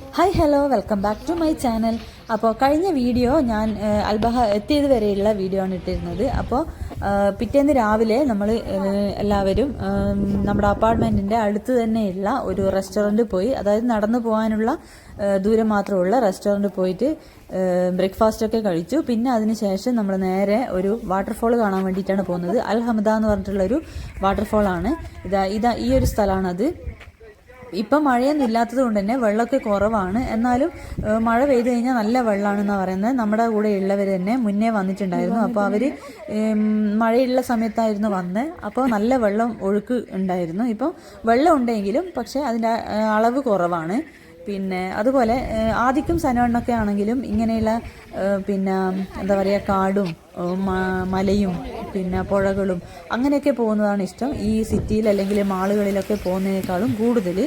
Hi hello welcome back to my channel അപ്പോൾ കഴിഞ്ഞ video ഞാൻ അൽബഹ എത്തിയത് വരെയുള്ള വീഡിയോ ആണ് ഇട്ടിരുന്നത്. അപ്പോൾ പിറ്റേന്ന് രാവിലെ നമ്മൾ എല്ലാവരും നമ്മുടെ അപ്പാർട്ട്മെന്റിന്റെ അടുത്ത് തന്നെയുള്ള ഒരു റെസ്റ്റോറന്റ് പോയി. അതായത് നടന്നു പോകാനുള്ള ദൂരം മാത്രമുള്ള റെസ്റ്റോറന്റ് പോയിട്ട് ബ്രേക്ക്ഫാസ്റ്റൊക്കെ കഴിച്ചു. പിന്നെ അതിനുശേഷം നമ്മൾ നേരെ ഒരു വാട്ടർഫോൾ കാണാൻ വേണ്ടിയിട്ടാണ് പോകുന്നത്. അൽ ഹമദ എന്ന് പറഞ്ഞിട്ടുള്ളൊരു വാട്ടർഫോളാണ് ഇതാ ഇതാ ഈ ഒരു സ്ഥലമാണത്. ഇപ്പം മഴയൊന്നും ഇല്ലാത്തത് കൊണ്ട് തന്നെ വെള്ളമൊക്കെ കുറവാണ്. എന്നാലും മഴ പെയ്തു കഴിഞ്ഞാൽ നല്ല വെള്ളമാണെന്ന് പറയുന്നത്. നമ്മുടെ കൂടെ ഉള്ളവർ തന്നെ മുന്നേ വന്നിട്ടുണ്ടായിരുന്നു. അപ്പോൾ അവർ മഴയുള്ള സമയത്തായിരുന്നു വന്ന്. അപ്പോൾ നല്ല വെള്ളം ഒഴുക്ക് ഉണ്ടായിരുന്നു. ഇപ്പം വെള്ളം ഉണ്ടെങ്കിലും പക്ഷേ അതിന്റെ അളവ് കുറവാണ്. പിന്നെ അതുപോലെ ആദിക്കും സനോണിനൊക്കെ ആണെങ്കിലും ഇങ്ങനെയുള്ള പിന്നെ എന്താ പറയുക കാടും മലയും പിന്നെ പുഴകളും അങ്ങനെയൊക്കെ പോകുന്നതാണ് ഇഷ്ടം. ഈ സിറ്റിയിൽ അല്ലെങ്കിൽ മാളുകളിലൊക്കെ പോകുന്നതിനേക്കാളും കൂടുതൽ.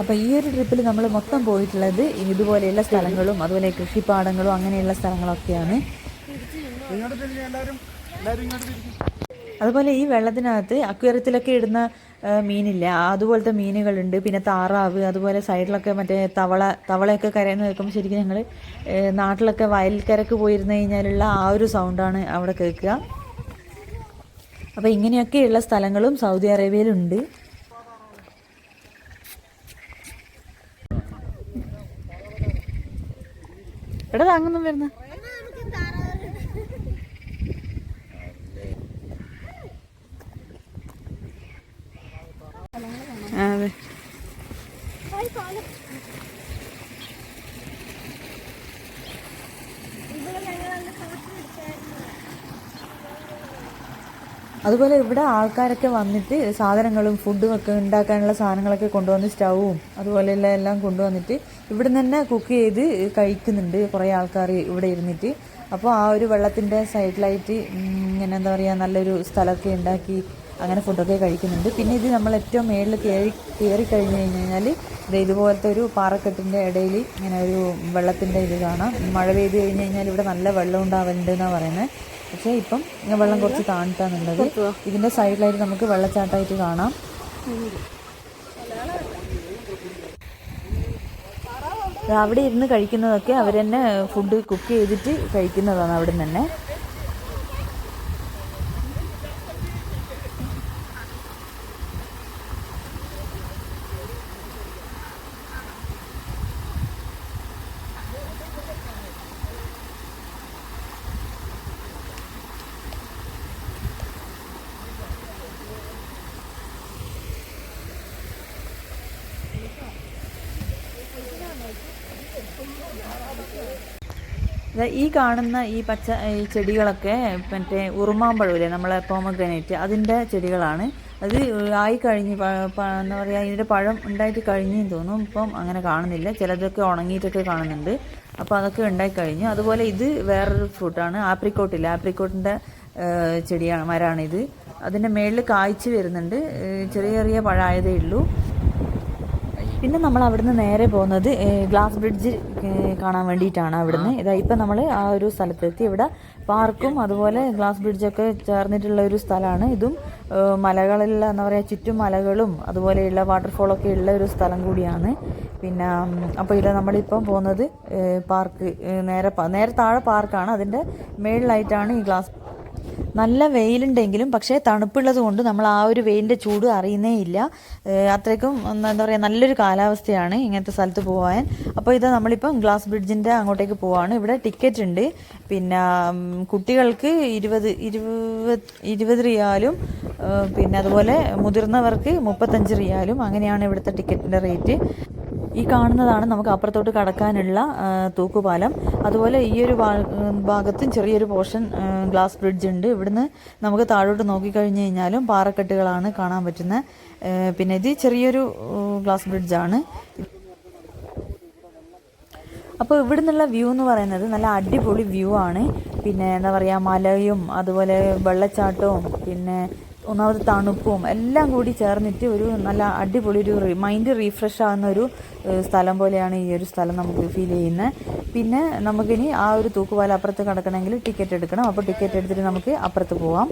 അപ്പോൾ ഈ ഒരു ട്രിപ്പിൽ നമ്മൾ മൊത്തം പോയിട്ടുള്ളത് ഇതുപോലെയുള്ള സ്ഥലങ്ങളും അതുപോലെ കൃഷിപ്പാടങ്ങളും അങ്ങനെയുള്ള സ്ഥലങ്ങളൊക്കെയാണ്. എല്ലാവരും എല്ലാവരും ഇങ്ങോട്ട് അതുപോലെ ഈ വെള്ളത്തിനകത്ത് അക്വേറിയത്തിലൊക്കെ ഇടുന്ന മീനില്ല അതുപോലത്തെ മീനുകളുണ്ട്. പിന്നെ താറാവ് അതുപോലെ സൈഡിലൊക്കെ മറ്റേ തവള തവളയൊക്കെ കരയുന്ന കേൾക്കുമ്പോൾ ശരിക്കും ഞങ്ങൾ നാട്ടിലൊക്കെ വയൽക്കരക്ക് പോയിരുന്നു കഴിഞ്ഞാലുള്ള ആ ഒരു സൗണ്ടാണ് അവിടെ കേൾക്കുക. അപ്പോൾ ഇങ്ങനെയൊക്കെയുള്ള സ്ഥലങ്ങളും സൗദി അറേബ്യയിലുണ്ട്. എടാ താങ്ങുന്നു വരുന്ന അതെ അതുപോലെ ഇവിടെ ആൾക്കാരൊക്കെ വന്നിട്ട് സാധനങ്ങളും ഫുഡും ഒക്കെ ഉണ്ടാക്കാനുള്ള സാധനങ്ങളൊക്കെ കൊണ്ടുവന്ന് സ്റ്റൗവും അതുപോലെയുള്ള എല്ലാം കൊണ്ടുവന്നിട്ട് ഇവിടെ തന്നെ കുക്ക് ചെയ്ത് കഴിക്കുന്നുണ്ട് കുറേ ആൾക്കാർ ഇവിടെ ഇരുന്നിട്ട്. അപ്പോൾ ആ ഒരു വെള്ളത്തിന്റെ സൈഡിലായിട്ട് ഇങ്ങനെ എന്താ പറയുക നല്ലൊരു സ്ഥലമൊക്കെ ഉണ്ടാക്കി അങ്ങനെ ഫുഡൊക്കെ കഴിക്കുന്നുണ്ട്. പിന്നെ ഇത് നമ്മൾ ഏറ്റവും മേളിൽ കയറി കയറി കഴിഞ്ഞ് കഴിഞ്ഞ് കഴിഞ്ഞാൽ ഇത് ഇതുപോലത്തെ ഒരു പാറക്കെട്ടിന്റെ ഇടയിൽ ഇങ്ങനെ ഒരു വെള്ളത്തിന്റെ ഇത് കാണാം. മഴ പെയ്ത് കഴിഞ്ഞ് കഴിഞ്ഞാൽ ഇവിടെ നല്ല വെള്ളം ഉണ്ടാവലുണ്ട് എന്നാണ് പറയുന്നത്. പക്ഷേ ഇപ്പം വെള്ളം കുറച്ച് താണിട്ടാണുള്ളത് ഇതിന്റെ സൈഡിലായിട്ട് നമുക്ക് വെള്ളച്ചാട്ടമായിട്ട് കാണാം. അവിടെ ഇരുന്ന് കഴിക്കുന്നതൊക്കെ അവർ തന്നെ ഫുഡ് കുക്ക് ചെയ്തിട്ട് കഴിക്കുന്നതാണ് അവിടെ നിന്ന് തന്നെ. ഈ കാണുന്ന ഈ പച്ച ഈ ചെടികളൊക്കെ മറ്റേ ഉറുമാമ്പഴമില്ലേ നമ്മളെ പോമഗ്രനേറ്റ് അതിന്റെ ചെടികളാണ്. അത് ആയി കഴിഞ്ഞ് എന്താ പറയുക ഇതിന്റെ പഴം ഉണ്ടായിട്ട് കഴിഞ്ഞെന്ന് തോന്നും ഇപ്പം അങ്ങനെ കാണുന്നില്ല. ചിലതൊക്കെ ഉണങ്ങിയിട്ടൊക്കെ കാണുന്നുണ്ട്. അപ്പോൾ അതൊക്കെ ഉണ്ടായി കഴിഞ്ഞു. അതുപോലെ ഇത് വേറൊരു ഫ്രൂട്ടാണ്. ആപ്രിക്കോട്ടില്ല ആപ്രിക്കോട്ടിന്റെ ചെടിയാണ് മരമാണിത് അതിന്റെ മേളിൽ കായ്ച്ച് വരുന്നുണ്ട്. ചെറിയ ചെറിയ പഴമായതേ ഉള്ളൂ. പിന്നെ നമ്മൾ അവിടുന്ന് നേരെ പോകുന്നത് ഗ്ലാസ് ബ്രിഡ്ജ് കാണാൻ വേണ്ടിയിട്ടാണ് അവിടുന്ന്. ഇതാ ഇപ്പം നമ്മൾ ആ ഒരു സ്ഥലത്തെത്തി. ഇവിടെ പാർക്കും അതുപോലെ ഗ്ലാസ് ബ്രിഡ്ജൊക്കെ ചേർന്നിട്ടുള്ള ഒരു സ്ഥലമാണ്. ഇതും മലകളിലുള്ള എന്താ പറയുക ചുറ്റും മലകളും അതുപോലെയുള്ള വാട്ടർഫോളൊക്കെ ഉള്ള ഒരു സ്ഥലം കൂടിയാണ്. പിന്നെ അപ്പോൾ ഇവിടെ നമ്മളിപ്പം പോകുന്നത് പാർക്ക് നേരെ നേരെ താഴെ പാർക്കാണ്. അതിന്റെ മേളിലായിട്ടാണ് ഈ ഗ്ലാസ് നല്ല വെയിലുണ്ടെങ്കിലും പക്ഷേ തണുപ്പുള്ളത് കൊണ്ട് നമ്മൾ ആ ഒരു വെയിലിന്റെ ചൂട് അറിയുന്നേ ഇല്ല. അത്രയ്ക്കും എന്താ പറയുക നല്ലൊരു കാലാവസ്ഥയാണ് ഇങ്ങനത്തെ സ്ഥലത്ത് പോകാൻ അപ്പോൾ ഇത് നമ്മളിപ്പം ഗ്ലാസ് ബ്രിഡ്ജിന്റെ അങ്ങോട്ടേക്ക് പോവാണ്. ഇവിടെ ടിക്കറ്റ് ഉണ്ട്. പിന്നെ കുട്ടികൾക്ക് ഇരുപത് ഇരുപത് ഇരുപത് റിയാലും പിന്നെ അതുപോലെ മുതിർന്നവർക്ക് മുപ്പത്തഞ്ച് റിയാലും അങ്ങനെയാണ് ഇവിടുത്തെ ടിക്കറ്റിന്റെ റേറ്റ്. ഈ കാണുന്നതാണ് നമുക്ക് അപ്പുറത്തോട്ട് കടക്കാനുള്ള തൂക്കുപാലം. അതുപോലെ ഈ ഒരു ഭാഗത്തും ചെറിയൊരു പോർഷൻ ഗ്ലാസ് ബ്രിഡ്ജ് ഉണ്ട്. ഇവിടുന്ന് നമുക്ക് താഴോട്ട് നോക്കിക്കഴിഞ്ഞ് കഴിഞ്ഞാലും പാറക്കെട്ടുകളാണ് കാണാൻ പറ്റുന്നത് പിന്നെ ഇത് ചെറിയൊരു ഗ്ലാസ് ബ്രിഡ്ജാണ്. അപ്പോൾ ഇവിടെ നിന്നുള്ള വ്യൂ എന്ന് പറയുന്നത് നല്ല അടിപൊളി വ്യൂ ആണ്. പിന്നെ എന്താ പറയുക മലയും അതുപോലെ വെള്ളച്ചാട്ടവും പിന്നെ ഒന്നാമത് തണുപ്പും എല്ലാം കൂടി ചേർന്നിട്ട് ഒരു നല്ല അടിപൊളി ഒരു മൈൻഡ് റീഫ്രഷ് ആകുന്ന ഒരു സ്ഥലം പോലെയാണ് ഈ ഒരു സ്ഥലം നമുക്ക് ഫീൽ ചെയ്യുന്നത് പിന്നെ നമുക്കിനി ആ ഒരു തൂക്കുപാല അപ്പുറത്ത് കിടക്കണമെങ്കിൽ ടിക്കറ്റ് എടുക്കണം. അപ്പോൾ ടിക്കറ്റ് എടുത്തിട്ട് നമുക്ക് അപ്പുറത്ത് പോവാം.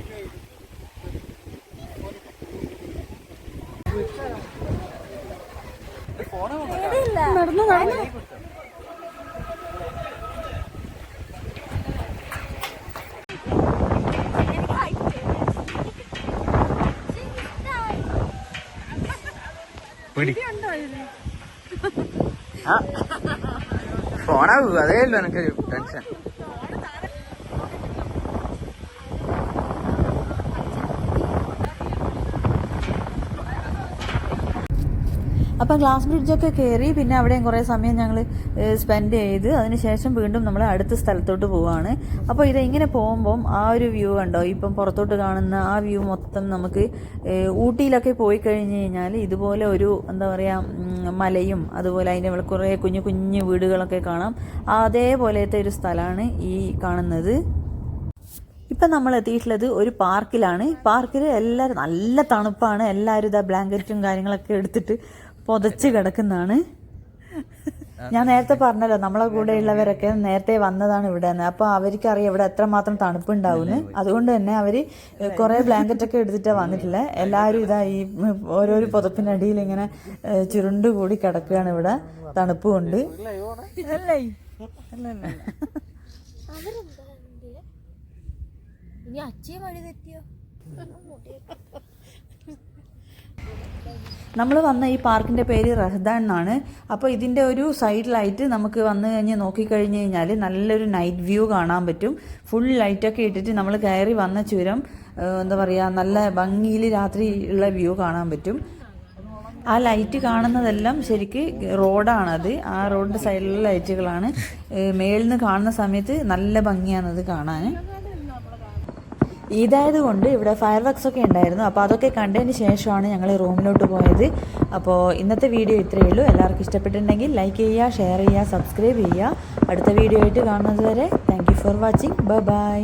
നടന്നു നടന്നു നടന്നു ഫോണാവൂ അതേ ഉള്ളൂ. എനിക്കൊരു ടെൻഷൻ. അപ്പം ഗ്ലാസ് ബ്രിഡ്ജൊക്കെ കയറി പിന്നെ അവിടെയും കുറേ സമയം ഞങ്ങൾ സ്പെൻഡ് ചെയ്ത് അതിനുശേഷം വീണ്ടും നമ്മൾ അടുത്ത സ്ഥലത്തോട്ട് പോവുകയാണ് അപ്പോൾ ഇതെങ്ങനെ പോകുമ്പം ആ ഒരു വ്യൂ കണ്ടോ? ഇപ്പം പുറത്തോട്ട് കാണുന്ന ആ വ്യൂ മൊത്തം നമുക്ക് ഊട്ടിയിലൊക്കെ പോയി കഴിഞ്ഞ് കഴിഞ്ഞാൽ ഇതുപോലെ ഒരു എന്താ പറയുക മലയും അതുപോലെ അതിന്റെ കുറേ കുഞ്ഞു കുഞ്ഞു വീടുകളൊക്കെ കാണാം. അതേപോലത്തെ ഒരു സ്ഥലമാണ് ഈ കാണുന്നത്. ഇപ്പം നമ്മൾ എത്തിയിട്ടുള്ളത് ഒരു പാർക്കിലാണ്. പാർക്കിൽ എല്ലാവരും നല്ല തണുപ്പാണ്. എല്ലാവരും ഇതാ ബ്ലാങ്കറ്റും കാര്യങ്ങളൊക്കെ എടുത്തിട്ട് പുതച്ച് കിടക്കുന്നതാണ്. ഞാൻ നേരത്തെ പറഞ്ഞല്ലോ നമ്മളെ കൂടെ ഉള്ളവരൊക്കെ നേരത്തെ വന്നതാണ് ഇവിടെ നിന്ന് അപ്പോൾ അവർക്കറിയാം ഇവിടെ എത്രമാത്രം തണുപ്പുണ്ടാവുമെന്ന് അതുകൊണ്ട് തന്നെ അവർ കുറേ ബ്ലാങ്കറ്റൊക്കെ എടുത്തിട്ടാണ് വന്നിട്ടില്ല? എല്ലാവരും ഇതാ ഈ ഓരോരോ പുതപ്പിനടിയിൽ ഇങ്ങനെ ചുരുണ്ട് കൂടി കിടക്കുകയാണ് ഇവിടെ. തണുപ്പ് കൊണ്ട് അല്ലേ അച്ഛയെ വഴി തെറ്റിയോ? നമ്മൾ വന്ന ഈ പാർക്കിന്റെ പേര് റഹ്ദാൻ എന്നാണ്. അപ്പോൾ ഇതിന്റെ ഒരു സൈഡിലായിട്ട് നമുക്ക് വന്നു കഴിഞ്ഞ് നോക്കിക്കഴിഞ്ഞ് കഴിഞ്ഞാൽ നല്ലൊരു നൈറ്റ് വ്യൂ കാണാൻ പറ്റും. ഫുൾ ലൈറ്റൊക്കെ ഇട്ടിട്ട് നമ്മൾ കയറി വന്ന ചുരം എന്താ പറയുക നല്ല ഭംഗിയിൽ രാത്രി ഉള്ള വ്യൂ കാണാൻ പറ്റും. ആ ലൈറ്റ് കാണുന്നതെല്ലാം ശരിക്ക് റോഡാണത് ആ റോഡിന്റെ സൈഡിലുള്ള ലൈറ്റുകളാണ്. മേളിൽ നിന്ന് കാണുന്ന സമയത്ത് നല്ല ഭംഗിയാണത് കാണാൻ ഇതായത് കൊണ്ട് ഇവിടെ ഫയർ വർക്സ് ഒക്കെ ഉണ്ടായിരുന്നു. അപ്പോൾ അതൊക്കെ കണ്ടതിന് ശേഷമാണ് ഞങ്ങൾ റൂമിലോട്ട് പോയത്. അപ്പോൾ ഇന്നത്തെ വീഡിയോ ഇത്രയേ ഉള്ളൂ. എല്ലാവർക്കും ഇഷ്ടപ്പെട്ടിട്ടുണ്ടെങ്കിൽ ലൈക്ക് ചെയ്യുക ഷെയർ ചെയ്യുക സബ്സ്ക്രൈബ് ചെയ്യുക. അടുത്ത വീഡിയോ ആയിട്ട് കാണുന്നത് വരെ thank for watching bye bye